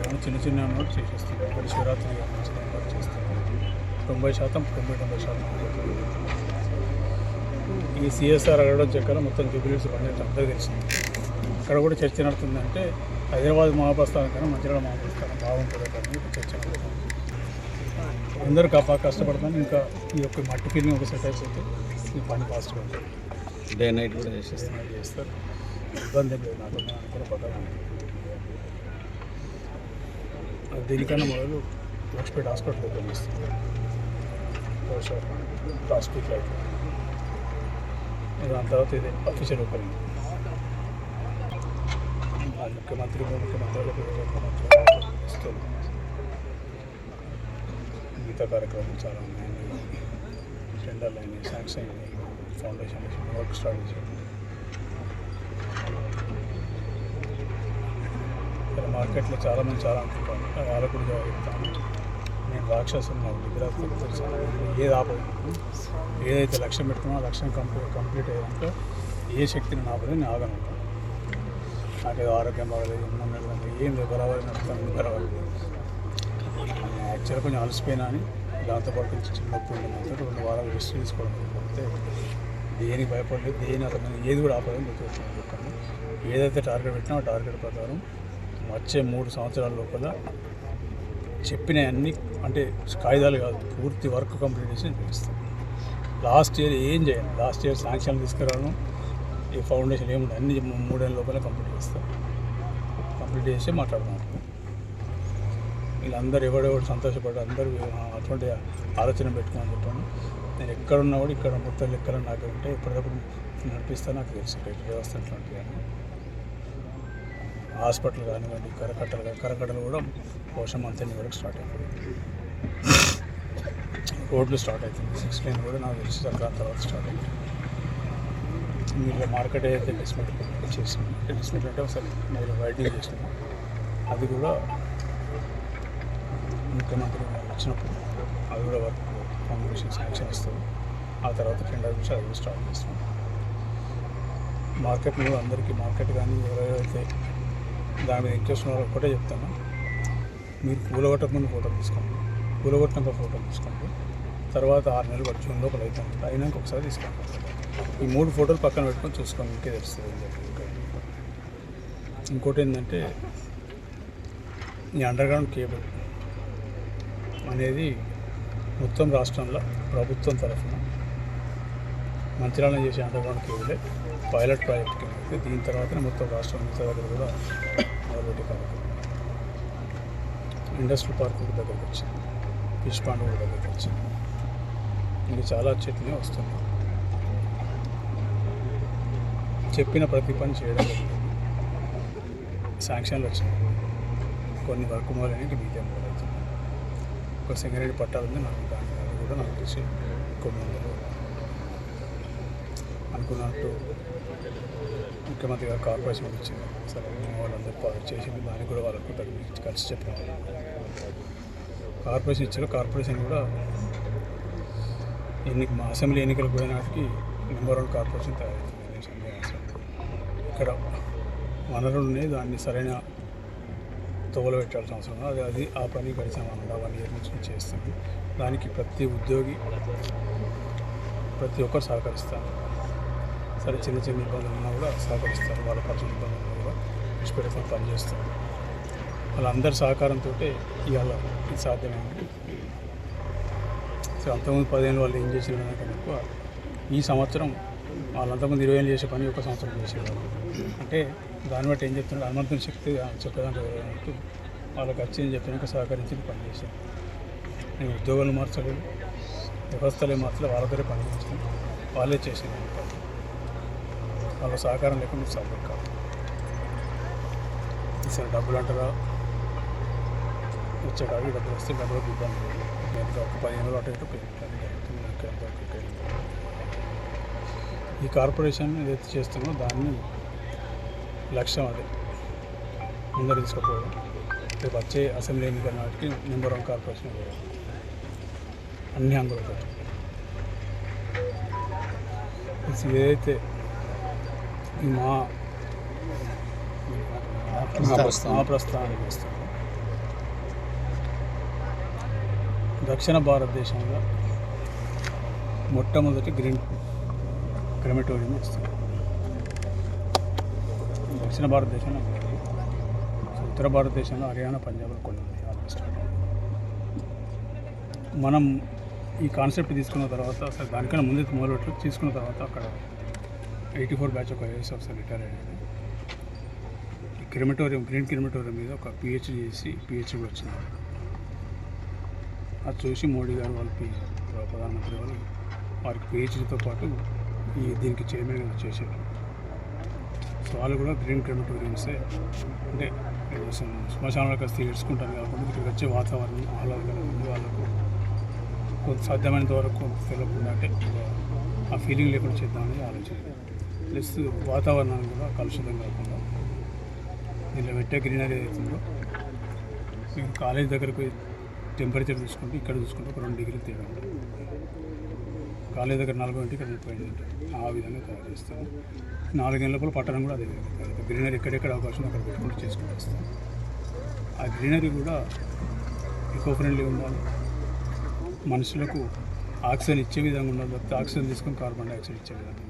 కానీ చిన్న చిన్న నోట్ చేసేస్తాం ఒకటి శివరాత్రి చేస్తాం తొంభై శాతం తొంభై తొంభై శాతం ఈ సిఎస్ఆర్ అడగడం చక్కెర మొత్తం జూబిలీస్ పనిచేయడం అందరికీ తెలిసింది. అక్కడ కూడా చర్చ నడుతుందంటే హైదరాబాద్ మహాప్రస్థానం కన్నా మంచిర్యాల మహాప్రస్థానం బాగుంటుంది కానీ చర్చ అందరూ కాపా కష్టపడతాను ఇంకా ఈ యొక్క మట్టి ఫీలింగ్ ఒక సెట్ అయిపోతే ఈ పని ఫాస్ట్గా ఉంటుంది. డే నైట్ కూడా చేసేస్తాం చేస్తున్నారు చేస్తారు. ఇబ్బంది లేదు. నాకు నేను కూడా పక్కన దీనికన్నా మొదలు లక్ష్మీపేట హాస్పిటల్ ఓపెన్ చేస్తుంది హాస్పిటల్ అయితే. దాని తర్వాత ఇది అఫీషియల్ ఓపెనింగ్. ఆ ముఖ్యమంత్రి ఉప ముఖ్యమంత్రులకు ఇస్తుంది మిగతా కార్యక్రమాలు చాలా ఉన్నాయి. టెండర్లు అయినాయి శాంక్షన్ అయినాయి ఫౌండేషన్ వర్క్ స్టార్ట్ చేసాం ఇక్కడ మార్కెట్లో చాలామంది చాలా అనుకుంటాను వాళ్ళకు కూడా చెప్తాను. నేను రాక్షసు నాకు గుజరాత్ తెలుసు? ఏది ఆపదు. ఏదైతే లక్ష్యం పెట్టుకున్నా లక్ష్యం కంప్లీట్ కంప్లీట్ అయ్యాక ఏ శక్తిని ఆపదు నేను ఆగను. నాకు ఏదో ఆరోగ్యం బాగలేదు మూడు ఏం బరాబరి నడుస్తాను బరాబరి యాక్చువల్గా కొంచెం అలసిపోయినా అని దాంతోపాటు కొంచెం చిన్నప్పుడు నొప్పి రెండు వారాలు రెస్ట్ తీసుకోవడం అంతే దేనికి భయపడలేదు దేని అతను ఏది కూడా ఆపదని గుర్తుపెట్టుకుని ఏదైతే టార్గెట్ పెట్టినా ఆ టార్గెట్ ప్రకారం వచ్చే మూడు సంవత్సరాల లోపల చెప్పిన అన్ని అంటే కాగితాలు కాదు పూర్తి వర్క్ కంప్లీట్ చేసి చూపిస్తాం. లాస్ట్ ఇయర్ ఏం చేయాలి? లాస్ట్ ఇయర్ శాంక్షన్ తీసుకురావడం ఈ ఫౌండేషన్ ఏముంది? అన్ని మూడేళ్ళ లోపల కంప్లీట్ చేస్తాం. కంప్లీట్ చేసి మాట్లాడదాం. వీళ్ళందరూ ఎవడెవడు సంతోషపడ్డారు అందరూ అటువంటి ఆలోచన పెట్టుకోమని చెప్పాను. నేను ఎక్కడున్నా కూడా ఇక్కడ మొత్తం లెక్కలు నాకు ఉంటే ఎప్పటికప్పుడు నడిపిస్తా నాకు తెలుసు. వ్యవస్థ అట్లాంటివి హాస్పిటల్ కానివ్వండి కరకట్టలు కానీ కరకట్టలు కూడా పోషం అంతని వరకు స్టార్ట్ అయిపోయింది? రోడ్లు స్టార్ట్ అవుతుంది సిక్స్ లైన్ కూడా నాకు తెలిసి సంక్రాంతి తర్వాత స్టార్ట్ అయింది. మీరు మార్కెట్ అయితే డిస్మెంట్ చేసినాం అంటే డిస్మెంట్ అంటే ఒకసారి మీరు వైడింగ్ చేసినాం అది కూడా ముఖ్యమంత్రి వచ్చినప్పుడు అది కూడా వర్క్ ఫౌండేషన్ శాంక్షన్ ఇస్తుంది ఆ తర్వాత టెండర్ నుంచి అది స్టార్ట్ చేస్తాం మార్కెట్లో అందరికీ మార్కెట్ కానీ ఎవరైతే దాని మీద ఇంట్రెస్ట్ ఉన్న ఒకటే చెప్తాను. మీరు కూలగొట్టక ముందు ఫోటో తీసుకోండి. కూలగొట్టినాక ఫోటో తీసుకోండి. తర్వాత ఆరు నెలలు పట్టి జూన్ లోపల అవుతుంది అయినాక ఒకసారి తీసుకోండి. ఈ మూడు ఫోటోలు పక్కన పెట్టుకొని చూసుకోండి మీకే తెలుస్తుంది ఇంకోటి ఏంటంటే ఈ అండర్గ్రౌండ్ కేబుల్ అనేది మొత్తం రాష్ట్రంలో ప్రభుత్వం తరఫున మంచిర్యాలలో చేసే అండర్గ్రౌండ్ కేబులే పైలట్ ప్రాజెక్ట్ కింద దీని తర్వాత మొత్తం రాష్ట్రం దగ్గర కూడా మొదలుపెట్టే కార్యక్రమం ఇండస్ట్రియల్ పార్క్ దగ్గరికి వచ్చింది. ఫిష్ పాండ్ కూడా వచ్చింది. ఇంకా చాలా చెట్లనే వస్తుంది చెప్పిన ప్రతి పని చేయడం శాంక్షన్లు వచ్చినాయి. కొన్ని వర్క్ మొదలైనవి మిగతా మొదలవుతుంది ఒక సింగరేణి పట్టాలు ఉంది నాకు దాని కూడా నాకు తెలిసి కొన్ని అనుకున్నట్టు ముఖ్యమంత్రి గారు కార్పొరేషన్ ఇచ్చింది. సరే మేము వాళ్ళందరూ పా- చేసింది దానికి కూడా వాళ్ళకు తగ్గించి కలిసి చెప్పాము కార్పొరేషన్ ఇచ్చారు కార్పొరేషన్ కూడా ఎన్ని మా అసెంబ్లీ ఎన్నికలకు పోయినాటికి నెంబర్ వన్ కార్పొరేషన్ తయారవుతుంది ఇక్కడ వనరులు ఉన్నాయి దాన్ని సరైన తోవలు పెట్టాల్సిన అవసరం అది అది ఆ పని గడిచిన వన్ ఇయర్ నుంచి చేస్తుంది. దానికి ప్రతి ఉద్యోగి ప్రతి ఒక్కరు సహకరిస్తారు. సరే చిన్న చిన్న ఇబ్బందులు ఉన్నా కూడా సహకరిస్తారు. వాళ్ళ ఖర్చు ఇబ్బందులు ఉన్నా కూడా విడిచిపెట్టుకొని పనిచేస్తారు. వాళ్ళందరి సహకారంతో ఇవాళ ఇది సాధ్యమైంది. సో అంతకుముందు పదిహేను వాళ్ళు ఏం చేసిన దానికన్నా ఎక్కువ ఈ సంవత్సరం వాళ్ళంతకుముందు ఇరవై ఏళ్ళు చేసే పని ఒక సంవత్సరం చేసేవాళ్ళు. అంటే దాన్ని బట్టి ఏం చెప్తున్నాడు హనుమంతుని శక్తి చెప్పడానికి అన్నట్టు వాళ్ళకి ఏం చెప్పినాక సహకరించి పనిచేశాను నేను ఉద్యోగాలు మార్చలేదు. వ్యవస్థలే మార్చలేదు. వాళ్ళ దగ్గర పని వాళ్ళే చేసింది వాళ్ళ సహకారం లేకుండా సాధ్యం కాదు. ఇసలు డబ్బులు అంటారా? వచ్చే కాదు డబ్బులు వస్తే డబ్బులు ఇబ్బంది నేను ఒక పదిహేను రోజులు అటు ఇటు ఈ కార్పొరేషన్ ఏదైతే చేస్తుందో దాన్ని లక్ష్యం అదే. ముందర తీసుకుపోవడం. రేపు వచ్చే అసెంబ్లీ ఎన్నికల నాటికి నెంబర్ వన్ కార్పొరేషన్ అన్ని అందులో ఏదైతే మా మహాప్రస్థానం. మహాప్రస్థానం చేస్తాము దక్షిణ భారతదేశంలో మొట్టమొదటి గ్రీన్ క్రెమటోరియం ఇస్తాం దక్షిణ భారతదేశంలో ఉత్తర భారతదేశంలో హర్యానా పంజాబ్లో కొన్ని మనం ఈ కాన్సెప్ట్ తీసుకున్న తర్వాత అసలు దానికన్నా ముందే మొదలు తీసుకున్న తర్వాత అక్కడ ఎయిటీ ఫోర్ బ్యాచ్ ఒక ఐఏఎస్ ఆఫీసర్ రిటైర్ అయ్యాడు. ఈ క్రిమటోరియం గ్రీన్ క్రిమటోరియం మీద ఒక పిహెచ్డి చేసి పిహెచ్డి కూడా వచ్చినారు అది చూసి మోడీ గారు వాళ్ళ ప్రధానమంత్రి వాళ్ళు వారికి పిహెచ్డితో పాటు ఈ దీనికి చైర్మన్ గారు చేశారు. సో వాళ్ళు కూడా గ్రీన్ క్రిమటోరియమ్సే అంటే ఏదో శ్మ- శ్మశానాలకు వస్తే ఏడ్చుకుంటారు కాకుండా ఇక్కడికి వచ్చే వాతావరణం ఆహ్లాదకరంగా ఉంది. వాళ్ళకు కొంత సాధ్యమైనంత వరకు కొంత తెలియకుండా అంటే ఆ ఫీలింగ్ లేకుండా చేద్దామని ఆలోచన ప్లస్ వాతావరణాన్ని కూడా కలుషితం కాకుండా దీంట్లో పెట్టే గ్రీనరీ అవుతుందో మీకు కాలేజ్ దగ్గరకు టెంపరేచర్ చూసుకుంటే ఇక్కడ చూసుకుంటే ఒక రెండు డిగ్రీలు తేడా ఉంటుంది. కాలేజ్ దగ్గర నలభై ఉంటే ఇక్కడ ముప్పై ఐదు ఉంటుంది ఆ విధంగా తయారు చేస్తాము నాలుగేళ్ళ లోపల పట్టణం కూడా అదే విధంగా గ్రీనరీ ఎక్కడెక్కడ అవకాశం అక్కడ పెట్టుకుంటూ చేసుకుంటూ వస్తాం ఆ గ్రీనరీ కూడా ఎకో ఫ్రెండ్లీ ఉండాలి. మనుషులకు ఆక్సిజన్ ఇచ్చే విధంగా ఉండాలి తప్పితే ఆక్సిజన్ తీసుకొని కార్బన్ డైఆక్సైడ్ ఇచ్చే విధంగా.